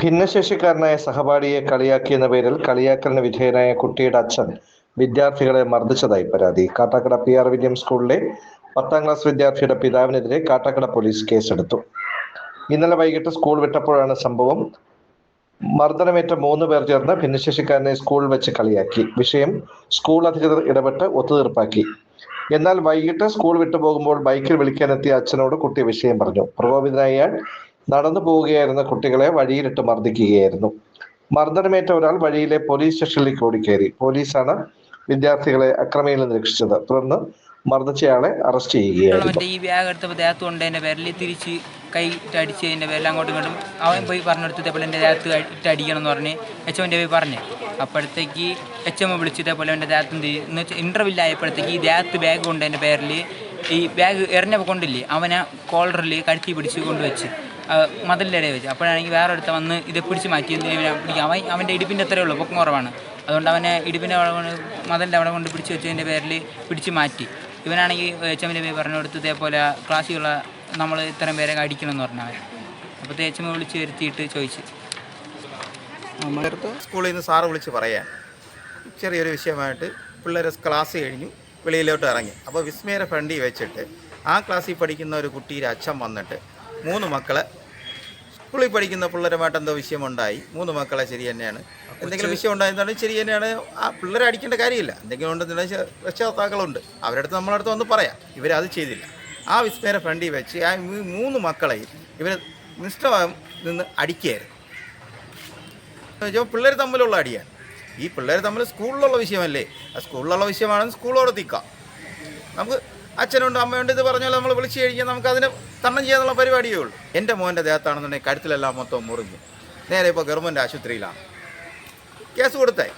ഭിന്നശേഷിക്കാരനായ സഹപാഠിയെ കളിയാക്കിയെന്ന പേരിൽ കളിയാക്കലിന് വിധേയനായ കുട്ടിയുടെ അച്ഛൻ വിദ്യാർത്ഥികളെ മർദ്ദിച്ചതായി പരാതി. കാട്ടാക്കട പി ആർ വില്യം സ്കൂളിലെ പത്താം ക്ലാസ് വിദ്യാർത്ഥിയുടെ പിതാവിനെതിരെ കാട്ടാക്കട പോലീസ് കേസെടുത്തു. ഇന്നലെ വൈകിട്ട് സ്കൂൾ വിട്ടപ്പോഴാണ് സംഭവം. മർദ്ദനമേറ്റ മൂന്ന് പേർ ചേർന്ന് ഭിന്നശേഷിക്കാരനെ സ്കൂളിൽ വെച്ച് കളിയാക്കി. വിഷയം സ്കൂൾ അധികൃതർ ഇടപെട്ട് ഒത്തുതീർപ്പാക്കി. എന്നാൽ വൈകിട്ട് സ്കൂൾ വിട്ടുപോകുമ്പോൾ ബൈക്കിൽ വിളിക്കാനെത്തിയ അച്ഛനോട് കുട്ടി വിഷയം പറഞ്ഞു. പ്രകോപിതനായ നടന്നു പോവുകയായിരുന്ന കുട്ടികളെ വഴിയിലിട്ട് മർദ്ദിക്കുകയായിരുന്നു. മർദ്ദനമേറ്റ ഒരാൾ വഴിയിലെ പോലീസ് സ്റ്റേഷനിലേക്ക് ഓടിക്കയറി പോലീസാണ് വിദ്യാർത്ഥികളെ അക്രമിയിൽ നിന്ന് രക്ഷിച്ചത്. തുടർന്ന് മർദ്ദിച്ചയാളെ അറസ്റ്റ് ചെയ്യുകയായിരുന്നു. ഈ ബാഗ് എടുത്തപ്പോൾ ദേഹത്ത് കൊണ്ടതിന്റെ പേരിൽ തിരിച്ച് കൈ ഇട്ടടിച്ചതിന്റെ വിരൽ അങ്ങോട്ടും ഇങ്ങോട്ടും അവൻ പോയി പറഞ്ഞെടുത്തതേപോലെ എന്റെ ദേഹത്ത് ഇട്ടടിക്കണം എന്ന് പറഞ്ഞ് എച്ച് എന്റെ പോയി പറഞ്ഞു. അപ്പോഴത്തേക്ക് എച്ച് എമ്മ വിളിച്ചതേപോലെ എന്റെ ദേഹത്ത്? എന്ന് വെച്ചാൽ ഇന്റർവ്യൂ ആയപ്പോഴത്തേക്ക് ഈ ദേഹത്ത് ബാഗ് കൊണ്ട് എന്റെ പേരിൽ ഈ ബാഗ് എറിഞ്ഞപ്പോൾ കൊണ്ടില്ലേ? അവനെ കോളറിൽ കഴുത്തി പിടിച്ച് കൊണ്ടുവച്ച്. മതിലിന്റെ ഇടയിൽ വെച്ച്. അപ്പോഴാണെങ്കിൽ വേറെ ഒരുത്ത വന്ന് ഇത് പിടിച്ച് മാറ്റി പിടിക്കുക അവൻ അവന്റെ ഇടുപ്പിന്റെ അത്രയേ ഉള്ളൂ പൊക്കം കുറവാണ്. അതുകൊണ്ട് അവനെ ഇടുപ്പിന്റെ അവിടെ കൊണ്ട് മതിലിന്റെ അവിടെ കൊണ്ട് പിടിച്ച് വെച്ചതിന്റെ പേരിൽ പിടിച്ച് മാറ്റി. ഇവനാണെങ്കിൽ എച്ചമ്മിന്റെ പേര് പറഞ്ഞു കൊടുത്ത് ഇതേപോലെ ക്ലാസ്സിലുള്ള നമ്മൾ ഇത്രയും പേരെ അടിക്കണമെന്ന് പറഞ്ഞു അവൻ അപ്പോൾ തേച്ചമ്മ വിളിച്ച് വരുത്തിയിട്ട് ചോദിച്ചു. സ്കൂളിൽ നിന്ന് സാറ് വിളിച്ച് പറയാൻ. ചെറിയൊരു വിഷയമായിട്ട് പിള്ളേർ ക്ലാസ് കഴിഞ്ഞു വെളിയിലോട്ട് ഇറങ്ങി. അപ്പോൾ വിസ്മയരെ ഫ്രണ്ടിൽ വെച്ചിട്ട് ആ ക്ലാസ്സിൽ പഠിക്കുന്ന ഒരു കുട്ടിയുടെ അച്ഛൻ വന്നിട്ട് മൂന്ന് മക്കളെ. സ്കൂളിൽ പഠിക്കുന്ന പിള്ളേരുമായിട്ട് എന്തോ വിഷയമുണ്ടായി. മൂന്ന് മക്കളെ ശരി തന്നെയാണ്. എന്തെങ്കിലും വിഷയം ഉണ്ടായിരുന്നാലും ശരി തന്നെയാണ്. ആ പിള്ളേരെ അടിക്കേണ്ട കാര്യമില്ല. എന്തെങ്കിലും ഉണ്ടെന്നുണ്ടെങ്കിൽ രക്ഷകർത്താക്കളുണ്ട് അവരുടെ അടുത്ത് നമ്മളെ അടുത്ത് വന്ന് പറയാം. ഇവരത് ചെയ്തില്ല. ആ വിസ്മയ ഫ്രണ്ടിൽ വെച്ച് ആ മൂന്ന് മക്കളെയും ഇവർ നിഷ്ഠമായും നിന്ന് അടിക്കുകയായിരുന്നു. വെച്ചാൽ പിള്ളേർ തമ്മിലുള്ള അടിയാണ്. ഈ പിള്ളേർ തമ്മിൽ സ്കൂളിലുള്ള വിഷയമല്ലേ? ആ സ്കൂളിലുള്ള വിഷയമാണെങ്കിൽ സ്കൂളോടെ തിക്കാം. നമുക്ക് അച്ഛനുണ്ട് അമ്മയുണ്ട് ഇത് പറഞ്ഞാൽ നമ്മൾ വിളിച്ചു കഴിഞ്ഞാൽ നമുക്ക് അതിനെ തണ്ണം ചെയ്യാനുള്ള പരിപാടിയേ ഉള്ളൂ. എന്റെ മോന്റെ ദേഹത്താണെന്നുണ്ടെങ്കിൽ കഴുത്തിലെല്ലാം മൊത്തം മുറിഞ്ഞു. നേരെ ഇപ്പോൾ ഗവൺമെന്റ് ആശുപത്രിയിലാണ്. കേസ് കൊടുത്തേ.